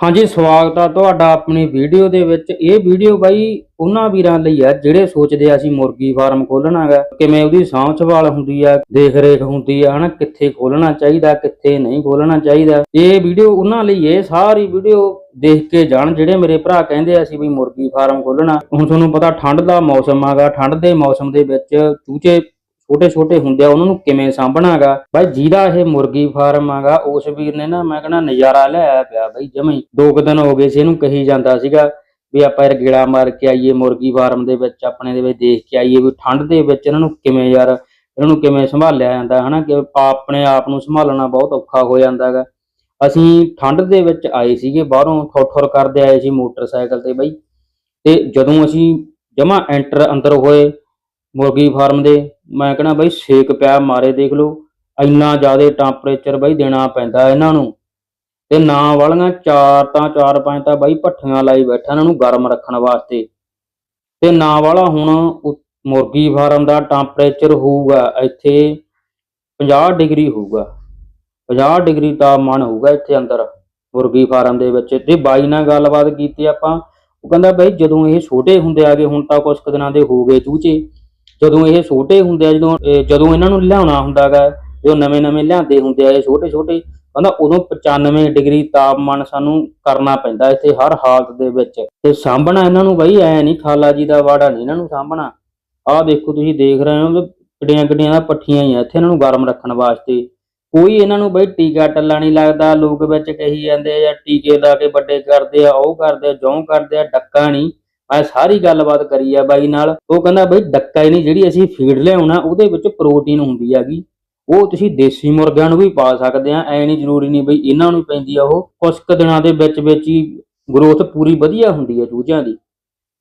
ਹਾਂਜੀ, ਸਵਾਗਤ ਆ ਤੁਹਾਡਾ ਆਪਣੀ ਵੀਡੀਓ ਦੇ ਵਿੱਚ। ਇਹ ਵੀਡੀਓ ਬਾਈ ਉਹਨਾਂ ਵੀਰਾਂ ਲਈ ਆ ਜਿਹੜੇ ਸੋਚਦੇ ਆ ਅਸੀਂ ਮੁਰਗੀ ਫਾਰਮ ਖੋਲਣਾਗਾ ਕਿਵੇਂ ਉਹਦੀ ਸਾਂਭ ਸੰਭਾਲ ਹੁੰਦੀ ਆ ਦੇਖ ਰੇਖ ਹੁੰਦੀ ਆ, ਹਨਾ? ਕਿੱਥੇ ਖੋਲਣਾ ਚਾਹੀਦਾ, ਕਿੱਥੇ ਨਹੀਂ ਖੋਲਣਾ ਚਾਹੀਦਾ। ਇਹ ਵੀਡੀਓ ਉਹਨਾਂ ਲਈ ਇਹ ਸਾਰੀ ਵੀਡੀਓ ਦੇਖ ਕੇ ਜਾਣ। ਜਿਹੜੇ ਮੇਰੇ ਭਰਾ ਕਹਿੰਦੇ ਆ ਅਸੀਂ ਵੀ ਮੁਰਗੀ ਫਾਰਮ ਖੋਲਣਾ ਹੁਣ ਤੁਹਾਨੂੰ ਪਤਾ ਠੰਡ ਦਾ ਮੌਸਮ ਆਗਾ ਠੰਡ ਦੇ ਮੌਸਮ ਦੇ ਵਿੱਚ ਚੂਚੇ ਛੋਟੇ ਛੋਟੇ ਹੁੰਦੇ ਆ ਉਹਨਾਂ ਨੂੰ ਕਿਵੇਂ ਸਾਂਭਣਾਗਾ ਬਾਈ ਜਿਹਦਾ ਇਹ ਮੁਰਗੀ ਫਾਰਮ ਆਗਾ ਉਸ ਵੀਰ ਨੇ ਨਾ ਮੈਂ ਕਹਿੰਦਾ ਨਜ਼ਾਰਾ ਲਿਆਇਆ ਪਿਆ ਬਾਈ ਜਮਈ ਦੋ ਕੁ ਦਿਨ ਹੋ ਗਏ ਸੀ ਇਹਨੂੰ ਕਹੀ ਜਾਂਦਾ ਸੀਗਾ ਵੀ ਆਪਾਂ ਯਾਰ ਗੇੜਾ ਮਾਰ ਕੇ ਆਈਏ ਮੁਰਗੀ ਫਾਰਮ ਦੇ ਵਿੱਚ, ਆਪਣੇ ਦੇ ਵਿੱਚ ਦੇਖ ਕੇ ਆਈਏ ਵੀ ਠੰਡ ਦੇ ਵਿੱਚ ਇਹਨਾਂ ਨੂੰ ਕਿਵੇਂ ਯਾਰ, ਇਹਨਾਂ ਨੂੰ ਕਿਵੇਂ ਸੰਭਾਲਿਆ ਜਾਂਦਾ ਹਨਾ, ਕਿ ਆਪਣੇ ਆਪ ਨੂੰ ਸੰਭਾਲਣਾ ਬਹੁਤ ਔਖਾ ਹੋ ਜਾਂਦਾਗਾ ਅਸੀਂ ਠੰਡ ਦੇ ਵਿੱਚ ਆਏ ਸੀਗੇ, ਬਾਹਰੋਂ ਠੋਠਰ ਕਰਦੇ ਆਏ ਸੀ ਮੋਟਰਸਾਈਕਲ ਤੇ ਬਾਈ। ਤੇ ਜਦੋਂ ਅਸੀਂ ਜਮਾ ਐਂਟਰ ਅੰਦਰ ਹੋਏ ਮੁਰਗੀ ਫਾਰਮ ਦੇ ਮੈਂ ਕਹਿੰਦਾ ਬਈ ਸੇਕ ਪਿਆ, ਮਾਰੇ ਦੇਖ ਲਓ। ਇੰਨਾ ਜ਼ਿਆਦਾ ਟੈਂਪਰੇਚਰ ਬਈ ਦੇਣਾ ਪੈਂਦਾ ਇਹਨਾਂ ਨੂੰ। ਤੇ ਨਾ ਵਾਲੀਆਂ ਚਾਰ ਤਾਂ ਚਾਰ ਪੰਜ ਤਾਂ ਬਾਈ ਭੱਠੀਆਂ ਲਾਈ ਬੈਠਾ ਇਹਨਾਂ ਨੂੰ ਗਰਮ ਰੱਖਣ ਵਾਸਤੇ। ਤੇ ਨਾ ਵਾਲਾ ਹੁਣ ਮੁਰਗੀ ਫਾਰਮ ਦਾ ਟੈਂਪਰੇਚਰ ਹੋਊਗਾ, ਇੱਥੇ 50 ਡਿਗਰੀ ਹੋਊਗਾ। 50 ਡਿਗਰੀ ਤਾਪਮਾਨ ਹੋਊਗਾ ਇੱਥੇ ਅੰਦਰ, ਮੁਰਗੀ ਫਾਰਮ ਦੇ ਵਿੱਚ। ਤੇ ਬਾਈ ਨਾਲ ਗੱਲਬਾਤ ਕੀਤੀ ਆਪਾਂ, ਉਹ ਕਹਿੰਦਾ ਬਈ ਜਦੋਂ ਇਹ ਛੋਟੇ ਹੁੰਦੇ ਆਗੇ ਹੁਣ ਤਾਂ ਕੁਝ ਕੁ ਦਿਨਾਂ ਦੇ ਹੋ ਗਏ ਚੂਚੇ। ਜਦੋਂ ਇਹ ਛੋਟੇ ਹੁੰਦੇ ਆ, ਜਦੋਂ ਇਹ- ਜਦੋਂ ਇਹਨਾਂ ਨੂੰ ਲਿਆਉਣਾ ਹੁੰਦਾਗਾ, ਜਦੋਂ ਨਵੇਂ ਨਵੇਂ ਲਿਆਂਦੇ ਹੁੰਦੇ ਆ, ਇਹ ਛੋਟੇ ਛੋਟੇ, ਕਹਿੰਦਾ ਉਦੋਂ 95 ਡਿਗਰੀ ਤਾਪਮਾਨ ਸਾਨੂੰ ਕਰਨਾ ਪੈਂਦਾ ਇੱਥੇ ਹਰ ਹਾਲਤ ਦੇ ਵਿੱਚ। ਤੇ ਸਾਂਭਣਾ ਇਹਨਾਂ ਨੂੰ ਬਈ, ਐ ਨਹੀਂ ਖਾਲਾ ਜੀ ਦਾ ਵਾੜਾ ਨਹੀਂ ਇਹਨਾਂ ਨੂੰ ਸਾਂਭਣਾ। ਆਹ ਦੇਖੋ ਤੁਸੀਂ ਦੇਖ ਰਹੇ ਹੋ ਵੀ ਕਿੱਡੀਆਂ ਕਿੱਡੀਆਂ ਦਾ ਪੱਠੀਆਂ ਹੀ ਆ, ਇੱਥੇ ਇਹਨਾਂ ਨੂੰ ਗਰਮ ਰੱਖਣ ਵਾਸਤੇ। ਕੋਈ ਇਹਨਾਂ ਨੂੰ ਬਈ ਟੀਕਾ ਟੱਲਾ ਨਹੀਂ ਲੱਗਦਾ, ਲੋਕ ਵਿੱਚ ਕਹੀ ਜਾਂਦੇ ਆ ਜਾਂ ਟੀਕੇ ਲਾ ਕੇ ਵੱਡੇ ਕਰਦੇ ਆ, ਉਹ ਕਰਦੇ ਆ, ਜੋਂ ਕਰਦੇ ਆ, ਡੱਕਾ ਨਹੀਂ। ਮੈਂ ਸਾਰੀ ਗੱਲਬਾਤ ਕਰੀ ਆ ਬਾਈ ਨਾਲ। ਉਹ ਕਹਿੰਦਾ ਬਈ ਡੱਕਾ ਹੀ ਨਹੀਂ, ਜਿਹੜੀ ਅਸੀਂ ਫੀਡ ਲਿਆਉਣਾ, ਉਹਦੇ ਵਿੱਚ ਪ੍ਰੋਟੀਨ ਹੁੰਦੀ ਹੈਗੀ। ਉਹ ਤੁਸੀਂ ਦੇਸੀ ਮੁਰਗਿਆਂ ਨੂੰ ਵੀ ਪਾ ਸਕਦੇ ਆ, ਐ ਨਹੀਂ ਜ਼ਰੂਰੀ ਨਹੀਂ ਬਈ ਇਹਨਾਂ ਨੂੰ ਪੈਂਦੀ ਆ ਉਹ। ਕੁਝ ਕੁ ਦਿਨਾਂ ਦੇ ਵਿੱਚ ਵਿੱਚ ਹੀ ਗਰੋਥ ਪੂਰੀ ਵਧੀਆ ਹੁੰਦੀ ਹੈ ਚੂਚਿਆਂ ਦੀ।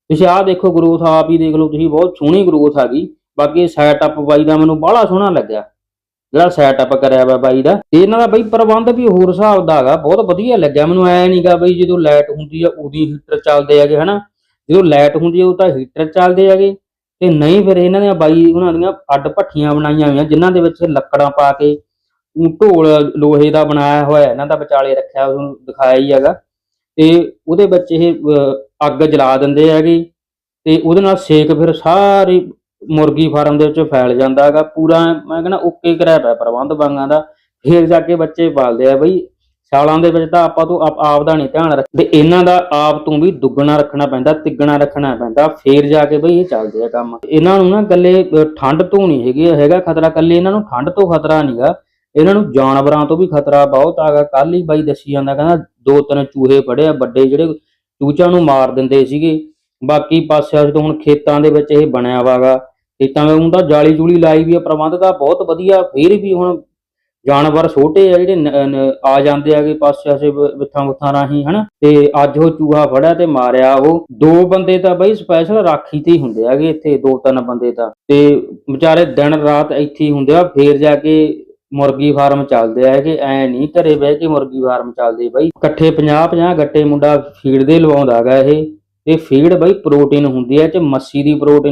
ਤੁਸੀਂ ਆਹ ਦੇਖੋ ਗਰੋਥ ਆਪ ਹੀ ਦੇਖ ਲਓ, ਤੁਸੀਂ ਬਹੁਤ ਸੋਹਣੀ ਗਰੋਥ ਆ ਗਈ। ਬਾਕੀ ਸੈਟਅਪ ਬਾਈ ਦਾ ਮੈਨੂੰ ਬੜਾ ਸੋਹਣਾ ਲੱਗਿਆ। ਜਿਹੜਾ ਸੈਟਅਪ ਕਰਿਆ ਵਾ ਬਾਈ ਦਾ। ਤੇ ਇਹਨਾਂ ਦਾ ਬਈ ਪ੍ਰਬੰਧ ਵੀ ਹੋਰ ਹਿਸਾਬ ਦਾ ਹੈਗਾ, ਬਹੁਤ ਵਧੀਆ ਲੱਗਿਆ। ਮੈਨੂੰ ਐ ਨਹੀਂਗਾ ਬਈ ਜਦੋਂ ਲਾਈਟ ਹੁੰਦੀ ਆ, ਉਦੀ ਹੀਟਰ ਚੱਲਦੇ ਹੈਗੇ, ਹਨਾ? ਜਦੋਂ ਲਾਈਟ ਹੁੰਦੀ ਆ ਉਹ ਤਾਂ ਹੀਟਰ ਚੱਲਦੇ ਹੈਗੇ। ਤੇ ਨਹੀਂ ਫਿਰ ਇਹਨਾਂ ਦੀਆਂ ਬਾਈ, ਉਹਨਾਂ ਦੀਆਂ ਅੱਡ ਭੱਠੀਆਂ ਬਣਾਈਆਂ ਹੋਈਆਂ, ਜਿਨ੍ਹਾਂ ਦੇ ਵਿੱਚ ਲੱਕੜਾਂ ਪਾ ਕੇ ਢੋਲ, ਲੋਹੇ ਦਾ ਬਣਾਇਆ ਹੋਇਆ, ਇਹਨਾਂ ਦਾ ਵਿਚਾਲੇ ਰੱਖਿਆ ਉਹਨੂੰ ਦਿਖਾਇਆ ਹੀ ਹੈਗਾ। ਤੇ ਉਹਦੇ ਵਿੱਚ ਇਹ ਅੱਗ ਜਲਾ ਦਿੰਦੇ ਹੈਗੇ। ਤੇ ਉਹਦੇ ਨਾਲ ਸੇਕ ਫਿਰ ਸਾਰੀ ਮੁਰਗੀ ਫਾਰਮ ਦੇ ਵਿੱਚ ਫੈਲ ਜਾਂਦਾ ਹੈਗਾ। ਪੂਰਾ, ਮੈਂ ਕਹਿੰਦਾ ਓਕੇ ਕਰਿਆ ਪਿਆ ਪ੍ਰਬੰਧ ਬਾਂਗਾਂ ਦਾ। ਫੇਰ ਜਾ ਕੇ ਬੱਚੇ ਪਾਲਦੇ ਆ ਬਈ। ਸਾਲਾਂ ਦੇ ਵਿੱਚ ਤਾਂ ਆਪਾਂ ਤੋਂ ਆਪ ਦਾ ਨਹੀਂ ਧਿਆਨ ਰੱਖ ਤੇ ਇਹਨਾਂ ਦਾ ਆਪ ਤੋਂ ਵੀ ਦੁੱਗਣਾ ਰੱਖਣਾ ਪੈਂਦਾ, ਤਿੱਗਣਾ ਰੱਖਣਾ ਪੈਂਦਾ, ਫੇਰ ਜਾ ਕੇ ਬਈ ਇਹ ਚੱਲਦੇ ਆ ਕੰਮ। ਇਹਨਾਂ ਨੂੰ ਨਾ ਕੱਲੇ ਠੰਡ ਤੋਂ ਨਹੀਂ ਹੈਗੀ, ਹੈਗਾ ਖਤਰਾ ਕੱਲੇ ਇਹਨਾਂ ਨੂੰ ਠੰਡ ਤੋਂ ਖਤਰਾ ਨਹੀਂਗਾ ਇਹਨਾਂ ਨੂੰ ਜਾਨਵਰਾਂ ਤੋਂ ਵੀ ਖਤਰਾ ਬਹੁਤ ਆਗਾ। ਕੱਲ ਹੀ ਬਾਈ ਦੱਸੀ ਜਾਂਦਾ, ਕਹਿੰਦਾ ਦੋ ਤਿੰਨ ਚੂਹੇ ਫੜੇ ਆ, ਵੱਡੇ ਜਿਹੜੇ ਚੂਚਿਆਂ ਨੂੰ ਮਾਰ ਦਿੰਦੇ ਸੀਗੇ। ਬਾਕੀ ਪਾਸਿਆਂ ਤੋਂ ਹੁਣ ਖੇਤਾਂ ਦੇ ਵਿੱਚ ਇਹ ਬਣਿਆ ਵਾਗਾ। ਖੇਤਾਂ ਵਿੱਚ ਹੁਣ ਜਾਲੀ ਜੂਲੀ ਲਾਈ ਵੀ ਆ, ਪ੍ਰਬੰਧ ਤਾਂ ਬਹੁਤ ਵਧੀਆ, ਫੇਰ ਵੀ ਹੁਣ ਜਾਨਵਰ ਛੋਟੇ ਆ ਜਿਹੜੇ ਨ- ਨ- ਆ ਜਾਂਦੇ ਆਗੇ ਪਾਸੇ ਆਸੇ ਵਿਥਾਂ ਵੁਥਾਂ ਰਾਹੀਂ, ਹਨਾ? ਤੇ ਅੱਜ ਉਹ ਚੂਹਾ ਫੜਿਆ ਤੇ ਮਾਰਿਆ ਉਹ। ਦੋ ਬੰਦੇ ਤਾਂ ਬਈ ਸਪੈਸ਼ਲ ਰਾਖੀ ਤੇ ਹੀ ਹੁੰਦੇ ਆਗੇ ਇੱਥੇ, ਦੋ ਤਿੰਨ ਬੰਦੇ ਤਾਂ। ਤੇ ਵਿਚਾਰੇ ਦਿਨ ਰਾਤ ਇੱਥੇ ਹੀ ਹੁੰਦੇ ਆ, ਫੇਰ ਜਾ ਕੇ ਮੁਰਗੀ ਫਾਰਮ ਚੱਲਦੇ ਆ ਕਿ ਐ ਨਹੀਂ ਘਰੇ ਬਹਿ ਕੇ ਮੁਰਗੀ ਫਾਰਮ ਚੱਲਦੇ ਬਈ। ਇਕੱਠੇ 50 50 ਗੱਟੇ ਮੁੰਡਾ ਫੀਡ ਦੇ ਲਵਾਉਂਦਾ ਹੈਗਾ ਇਹ। ਤੇ ਫੀਡ ਬਈ ਪ੍ਰੋਟੀਨ ਹੁੰਦੀ ਹੈ ਚ ਮੱਛੀ ਦੀ ਪ੍ਰੋਟੀਨ